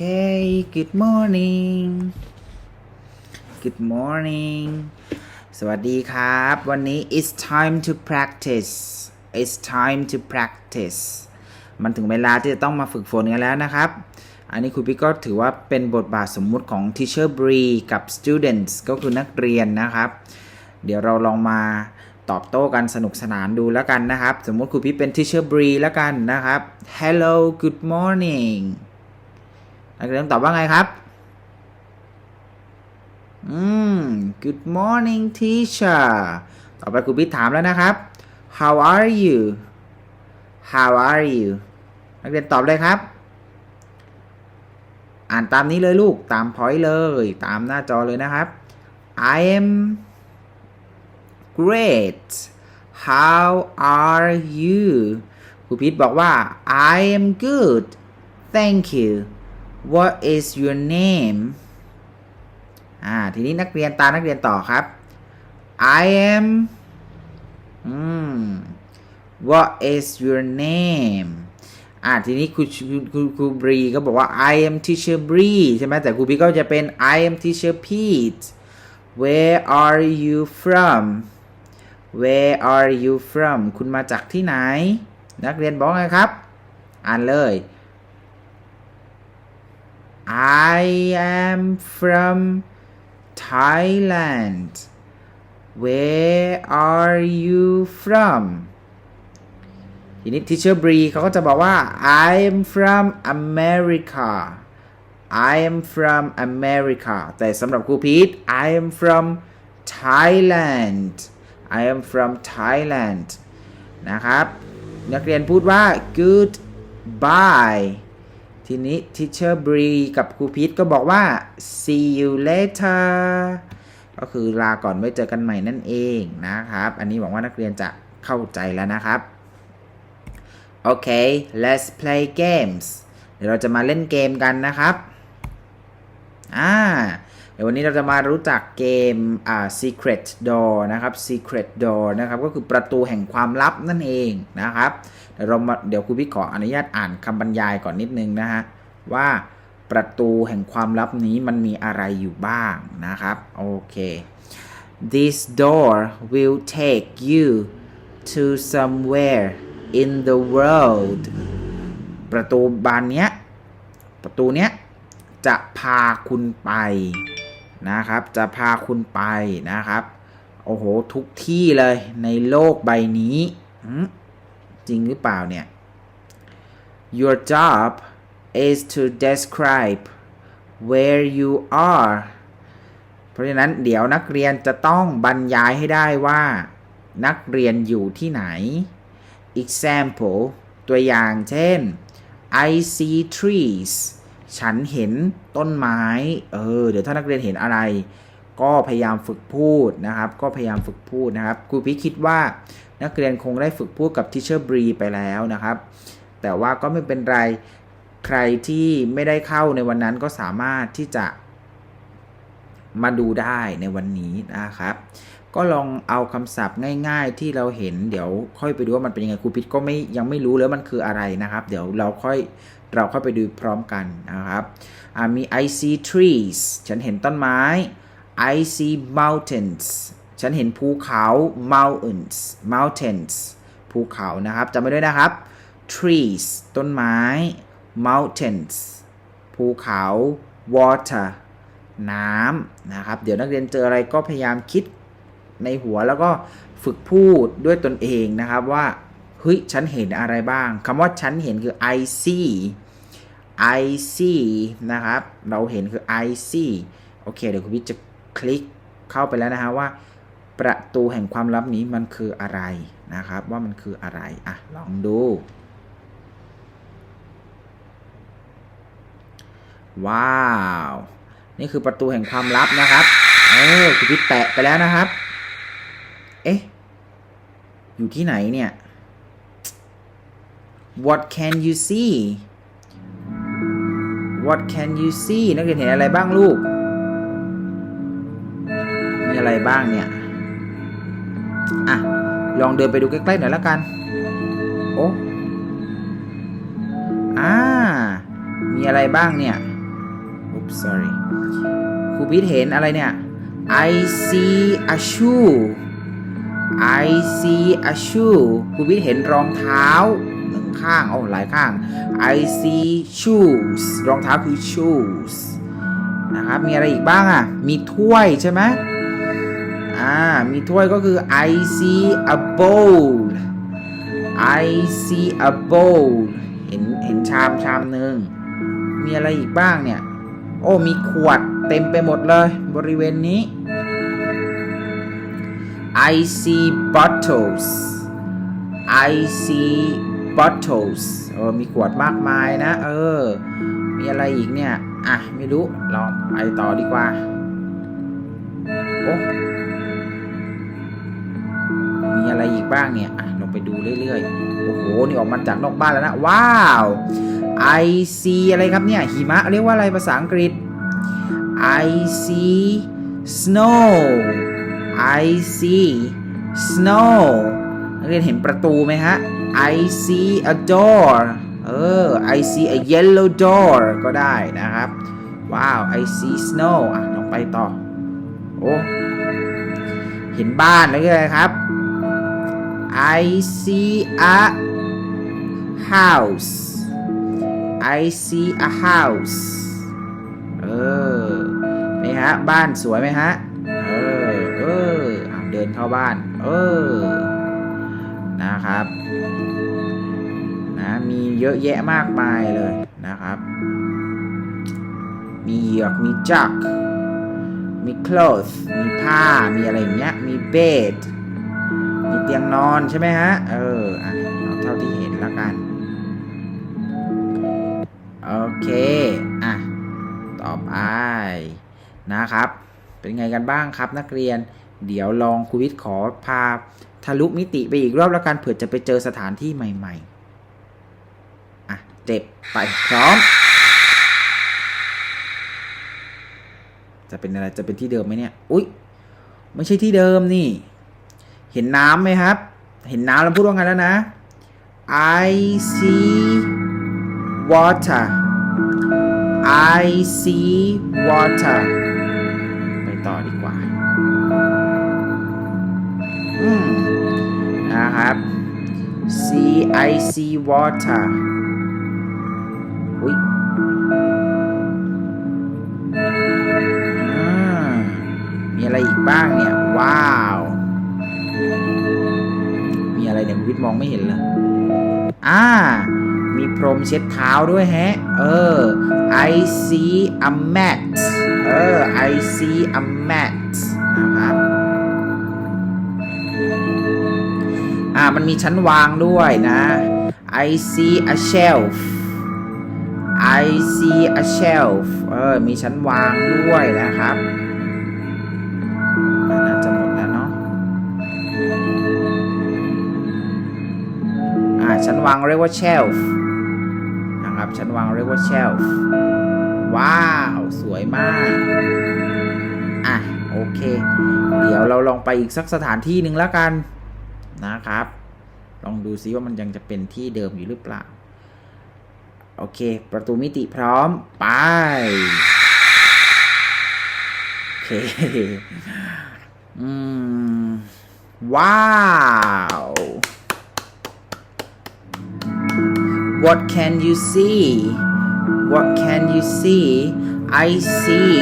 Okay, good morning. Good morning. สวัสดีครับ วันนี้ it's time to practice. It's time to practice. มันถึงเวลาที่จะต้องมาฝึกฝนกันแล้วนะครับ อันนี้คุณพี่ก็ถือว่าเป็นบทบาทสมมุติของ teacher Bree กับ students ก็คือนักเรียนนะครับ เดี๋ยวเราลองมาตอบโต้กันสนุกสนานดูแล้วกันนะครับ สมมติครูพี่เป็น teacher Bree แล้วกันนะครับ Hello good morning นักเรียนตอบว่าไงครับ อืม good morning teacher ต่อไปครูพี่ถามแล้วนะครับ how are you how are you นักเรียนตอบเลยครับ อ่านตามนี้เลยลูก ตามพอยต์เลย ตามหน้าจอเลยนะครับ I am great how are you ครูพีทบอกว่า I am good thank you what is your name อ่า ทีนี้นักเรียนตามนักเรียนต่อครับ I am อืม what is your name อ่าทีนี้ครูครูครูครูบรีก็บอกว่า I am teacher Bree ใช่ไหมแต่ครูพีก็จะเป็น I am teacher Pete where are you from where are you from คุณมาจากที่ไหน นักเรียนบอกไงครับ อ่านเลย I am from Thailand where are you from ทีนี้ teacher Bree เขาก็จะบอกว่า I am from America I am from America แต่สำหรับครูพีท I am from Thailand I am from Thailand นะครับ นักเรียนพูดว่า goodbye ทีนี้ teacher Bree กับครูพีทก็บอกว่า see you later ก็คือลาก่อนไว้เจอกันใหม่นั่นเองนะครับ อันนี้หวังว่านักเรียนจะเข้าใจแล้วนะครับ โอเค let's play games เดี๋ยวเราจะมาเล่นเกมกันนะครับ อ่า ดี๋ยววันนี้เราจะมารู้จักเกมอ่า secret door นะครับ secret door นะครับก็คือประตูแห่งความลับนั่นเองนะครับเดี๋ยวเรามาเดี๋ยวครูพี่ขออนุญาตอ่านคำบรรยายก่อนนิดนึงนะฮะว่าประตูแห่งความลับนี้มันมีอะไรอยู่บ้างนะครับโอเค This door will take you to somewhere in the world ประตูบานเนี้ยประตูเนี้ยจะพาคุณไป นะครับ จะพาคุณไปนะครับ โอ้โห ทุกที่เลยในโลกใบนี้ จริงหรือเปล่าเนี่ย Your job is to describe where you are เพราะฉะนั้นเดี๋ยวนักเรียนจะต้องบรรยายให้ได้ว่า นักเรียนอยู่ที่ไหน example ตัวอย่างเช่น I see trees ฉันเห็นต้นไม้ เออ เดี๋ยวถ้านักเรียนเห็นอะไร ก็พยายามฝึกพูดนะครับ ก็พยายามฝึกพูดนะครับ ครูพี่คิดว่านักเรียนคงได้ฝึกพูดกับ Teacher Bree ไปแล้วนะครับ แต่ว่าก็ไม่เป็นไร ใครที่ไม่ได้เข้าในวันนั้นก็สามารถที่จะมาดูได้ในวันนี้นะครับ ก็ลองเอาคำศัพท์ง่าย ๆ ที่เราเห็นเดี๋ยวค่อยไปดูว่ามันเป็นยังไงครูพิษก็ไม่ยังไม่รู้เลยมันคืออะไรนะครับ เดี๋ยวเราค่อย เราค่อยไปดูพร้อมกันนะครับมี I see trees ฉันเห็นต้นไม้ I see mountains ฉันเห็นภูเขา mountains mountains ภูเขานะครับจำไว้ด้วยนะครับ trees ต้นไม้ mountains ภูเขา water น้ำนะครับ เดี๋ยวนักเรียนเจออะไรก็พยายามคิดในหัวแล้วก็ฝึกพูดด้วยตนเองนะครับว่า เฮ้ยฉันเห็นอะไรบ้างคำว่าฉันเห็นคือ I see I see นะครับ เราเห็นคือ I see โอเค เดี๋ยวคุณวิทย์จะคลิกเข้าไปแล้วนะฮะว่า ประตูแห่งความลับนี้มันคืออะไรนะครับ ว่ามันคืออะไร อะ ลองดู ว้าว นี่คือประตูแห่งความลับนะครับ เออคุณพิษแตะไปแล้วนะครับ เอ๊ะ อยู่ที่ไหนเนี่ย What can you see What can you see นักเรียนเห็นอะไรบ้างลูก มีอะไรบ้างเนี่ย อะ ลองเดินไปดูใกล้ๆหน่อยแล้วกัน โอ้อ่า มีอะไรบ้างเนี่ย oops sorry ครูบิ๊ดเห็นอะไรเนี่ย I see a shoe I see a shoe ครูบิ๊ดเห็นรองเท้า ข้างเอาหลายข้าง I see shoes รองเท้าคือ shoes นะครับ มีอะไรอีกบ้างอะ มีถ้วยใช่ไหมอ่า มีถ้วยก็คือ I see a bowl I see a bowl เห็นเห็นชามชามหนึ่ง มีอะไรอีกบ้างเนี่ย โอ้ มีขวดเต็มไปหมดเลยบริเวณนี้ I see bottles I see bottles เออมีขวดมากมายนะ เออ มีอะไรอีกเนี่ย อะ ไม่รู้ลองไปต่อดีกว่า โอ้มีอะไรอีกบ้างเนี่ยอะลองไปดูเรื่อยๆ โอ้โห นี่ออกมาจากนอกบ้านแล้วนะ ว้าว I see อะไรครับเนี่ย หิมะ เรียกว่าอะไรภาษาอังกฤษ I see snow I see snow นักเรียนเห็นประตูไหมฮะ I see a door เออ I see a yellow door ก็ได้นะครับ ว้าว I see snow อะลองไปต่อ โอ้เห็นบ้านแล้วไรครับ I see a house I see a house เออไหมฮะ บ้านสวยไหมฮะ เออ เอออะเดินเข้าบ้าน เออ นะครับนะมีเยอะแยะมากมายเลยนะครับ มีเหยือกมีจัก มี cloth มีผ้ามีอะไรอย่างเงี้ยมี bed มีเตียงนอนใช่ไหมฮะ เอออะเอาเท่าที่เห็นแล้วกัน โอเค อะ ต่อไปนะครับ เป็นไงกันบ้างครับนักเรียน เดี๋ยวลองครูวิทย์ขอพา ทะลุมิติไปอีกรอบแล้วกันเผื่อจะไปเจอสถานที่ใหม่ ๆ อะเจ็บไปพร้อม จะเป็นอะไรจะเป็นที่เดิมไหมเนี่ย อุ๊ย ไม่ใช่ที่เดิมนี่ เห็นน้ำไหมครับ เห็นน้ำแล้วพูดว่าไงแล้วนะ I see water I see water I see water อุ้ยอ่ามีอะไรอีกบ้างเนี่ย ว้าว มีอะไรเนี่ยวิทย์มองไม่เห็นเลยอ่า มีพรมเช็ดเท้าด้วยแฮะ เออ I see a mat เออ I see a mat นะครับ อ่ามันมีชั้นวางด้วยนะ I see a shelf I see a shelf เออ มีชั้นวางด้วยนะครับน่าจะหมดแล้วเนาะอ่าชั้นวางเรียกว่า shelf นะครับชั้นวางเรียกว่า shelf ว้าว สวยมาก อะ โอเค เดี๋ยวเราลองไปอีกสักสถานที่หนึ่งแล้วกัน นะครับ ลองดูซิว่ามันยังจะเป็นที่เดิมอยู่หรือเปล่า โอเค ประตูมิติพร้อมไป โอเค อืม ว้าว What can you see What can you see I see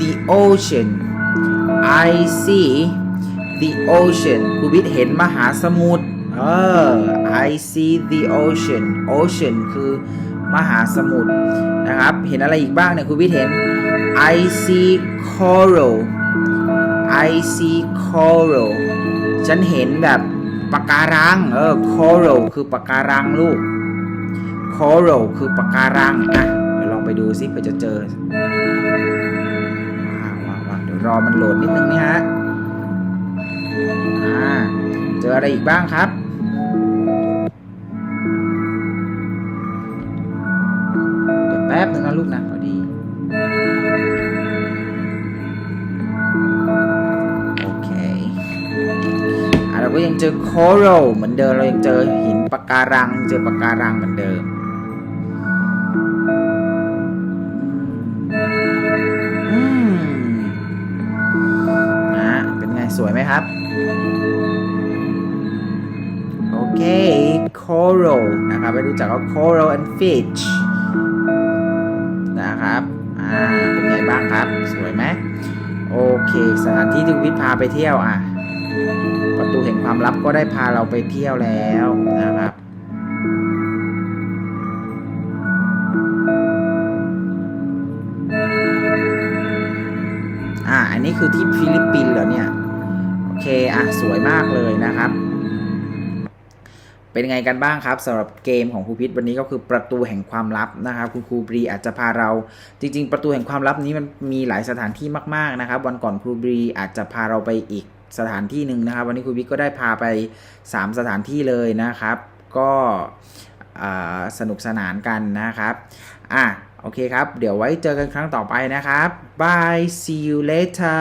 the ocean I see the ocean ครูวิทย์เห็นมหาสมุทรเออ I see the ocean ocean คือมหาสมุทรนะครับ เห็นอะไรอีกบ้างเนี่ยครูวิทย์เห็น I see coral I see coral ฉันเห็นแบบปะการัง เออ coral คือปะการังลูก coral คือปะการังอะเดี๋ยวลองไปดูซิเผื่อจะเจอว้าวว้าวเดี๋ยวรอมันโหลดนิดนึงนี่ฮะ อ่าเจออะไรอีกบ้างครับเดี๋ยวแป๊บนึงนะลูกนะพอดี โอเคอะเราก็ยังเจอ coral เหมือนเดิมเรายังเจอหินปะการัง เจอปะการังเหมือนเดิม ครับ โอเค coral นะครับไปรู้จักว่า coral and fish นะครับ อ่า เป็นไงบ้างครับ สวยไหมโอเค สถานที่ที่วิทย์พาไปเที่ยวอะ ประตูแห่งความลับก็ได้พาเราไปเที่ยวแล้วนะครับอ่าอันนี้คือที่ฟิลิปปินส์เหรอเนี่ย เคอะสวยมากเลยนะครับ เป็นไงกันบ้างครับสำหรับเกมของครูพิษวันนี้ก็คือประตูแห่งความลับนะครับคุณครูบรีอาจจะพาเรา จริง ๆ ประตูแห่งความลับนี้มันมีหลายสถานที่มาก ๆนะครับ วันก่อนครูบรีอาจจะพาเราไปอีกสถานที่หนึ่งนะครับ วันนี้ครูพิษก็ได้พาไป 3 สถานที่เลยนะครับ ก็สนุกสนานกันนะครับอะโอเคครับ เดี๋ยวไว้เจอกันครั้งต่อไปนะครับ bye see you later